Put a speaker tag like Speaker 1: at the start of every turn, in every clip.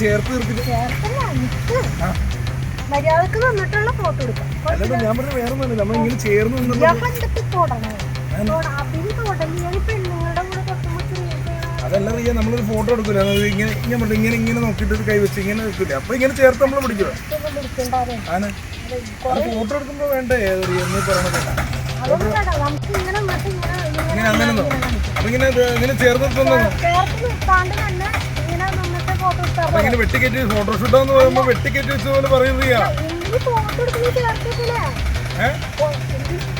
Speaker 1: ചേർത്ത്
Speaker 2: മര്യാദയ്ക്ക് നിന്നിട്ടുള്ള ഫോട്ടോ എടുക്കാം
Speaker 1: ഞാൻ പറഞ്ഞ വേറെ നമ്മൾ ഇങ്ങനെ ചേർന്ന് അതല്ല റിയ നമ്മളൊരു ഫോട്ടോ എടുക്കില്ല ഇങ്ങനെ ഞാൻ പറഞ്ഞു ഇങ്ങനെ ഇങ്ങനെ നോക്കിയിട്ട് ഒരു കൈ വെച്ച് ഇങ്ങനെ വെക്കില്ല അപ്പൊ ഇങ്ങനെ ചേർത്ത് നമ്മൾ പിടിക്കുക ആണ് ഫോട്ടോ എടുക്കുമ്പോ വേണ്ടേ റിയ എന്ന് പറയണത്
Speaker 2: ഇങ്ങനെ
Speaker 1: അങ്ങനെ നോ- അപ്പൊ ഇങ്ങനെ ഇങ്ങനെ ചേർത്ത്
Speaker 2: നിർത്താണ്ട് തന്നെ ഇങ്ങനെ നിന്നിട്ട് ഫോട്ടോ എടുത്താൽ
Speaker 1: ഇങ്ങനെ വെട്ടിക്കയറ്റി ഫോട്ടോഷൂട്ട് എന്ന് പറയുമ്പോ വെട്ടിക്കയറ്റി വെച്ച പോലെ പറയുന്നത് റിയ
Speaker 2: ഇനി ഫോട്ടോ എടുക്കുന്നത് ചേർത്തിട്ടില്ലേ?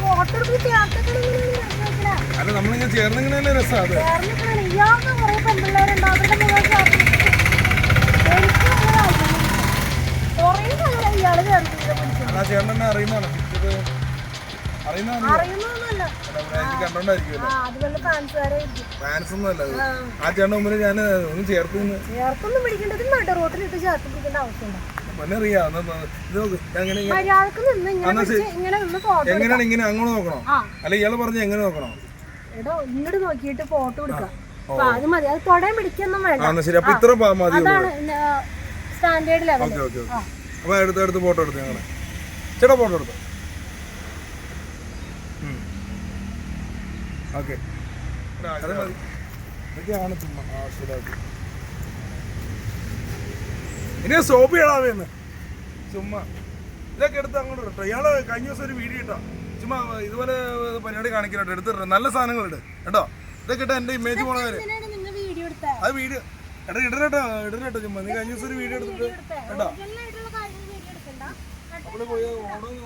Speaker 2: ഫോട്ടോ എടുക്കുന്നത് ചേർത്തിട്ടില്ല
Speaker 1: അല്ല നമ്മളിങ്ങനെ ചേർന്നിങ്ങനെ തന്നെ രസാ അത്?
Speaker 2: ചേർന്നിട്ടാണ് ഇയാൾക്ക് കുറെ പെൺപിള്ളേരുണ്ട്. അവരുടെ മുഖം ചേർത്ത് എനിക്ക് അങ്ങനെ ആയിരുന്നു. ഇയാൾ ചേർത്തിട്ട് പിടിച്ചത്
Speaker 1: അത് ആ അറിയുന്നതാണ്. ഫാൻസ് മുമ്പിൽ ഞാൻ ഒന്ന്
Speaker 2: ചേർത്തൊന്നും പിടിക്കേണ്ടത് ചേർത്ത് പിടിക്കേണ്ട
Speaker 1: എങ്ങനെയാണ് ഇങ്ങനെ അങ്ങോട്ട് നോക്കണോ? അല്ല ഇയാൾ പറഞ്ഞ എങ്ങനെ നോക്കണോ?
Speaker 2: എടോ ഇങ്ങോട്ട് നോക്കിയിട്ട് ഫോട്ടോ എടുക്കാം. അപ്പൊ അത് മതി. അത് തൊടയും പിടിക്കൊന്നും വേണ്ട.
Speaker 1: ആ ശരി. അപ്പൊ ഇത്ര
Speaker 2: അതാണ് സ്റ്റാൻഡേർഡ് ലെവൽ
Speaker 1: അപ്പൊ ഫോട്ടോ എടുത്ത് ഞങ്ങളെ. ചേട്ടാ ഫോട്ടോ എടുത്തു? ഓക്കെ. അത് മതി. ഇതൊക്കെയാണ് ചുമ്മാ ആവശ്യമില്ലാത്ത ഇനി സോപ്പ് ചെയ്യണാവേന്ന് ചുമ്മാ. ഇതൊക്കെ എടുത്ത് അങ്ങോട്ട് ഇട്ടോ ഇയാൾ കഴിഞ്ഞ ദിവസം ഒരു വീഡിയോ ഇട്ടോ. ചുമ്മാ ഇതുപോലെ പരിപാടി കാണിക്കലോട്ടോ. എടുത്തിട്ടോ നല്ല സാധനങ്ങൾ ഇട്. കേട്ടോ? ഇതൊക്കെ ഇട്ട് എന്റെ ഇമേജ് പോണ കാര്യം അത് വീഡിയോ എടാ ഇടരട്ടോ ഇടരട്ടോ ചുമ്മാ. നീ കഴിഞ്ഞ ദിവസം ഒരു വീഡിയോ എടുത്തിട്ട് കേട്ടോ? അവിടെ പോയി ഓടോന്ന്